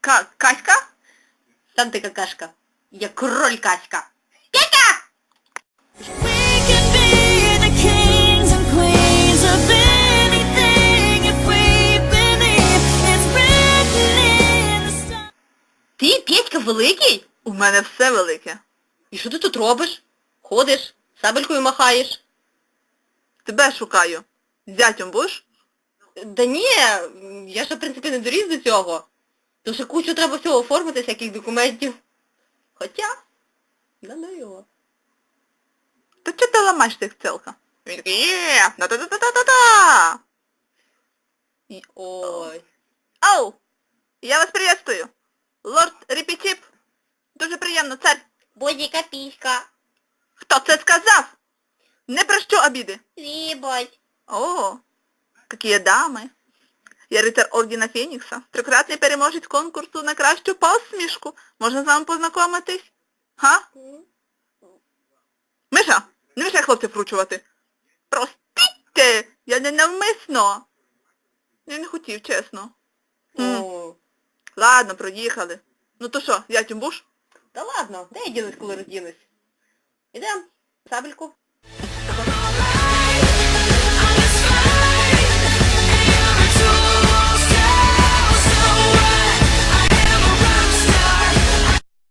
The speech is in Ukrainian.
Ка Каська? Сам ти какашка. Я король Каська. Stars. Ти, Петька, великий? У мене все велике. І що ти тут робиш? Ходиш, сабелькою махаєш? Тебе шукаю. Зятем будеш? Да ні, я ще, в принципі, не доріс до цього. Тому що кучу треба всього оформити, всяких документів. Хоча, да ну його. Та чого ти ламаєш цих целка? Він такий, є, та та та та та та І- Ой. Ау! Я вас приветствую. Лорд Репетіп. Дуже приємно, царь. Бодіка піська. Хто це сказав? Не про що обіди. Вібать. О, які дами. Я рицар Ордена Фенікса, трикратний переможець конкурсу на кращу посмішку. Можна з вами познайомитись? Га? Миша, не мішай хлопців вручувати. Простите, я не навмисно. Я не хотів, чесно. М. О. Ладно, проїхали. Ну то що, я тюмбуш? Та ладно, де я ділись, коли розділись? Ідем, сабельку.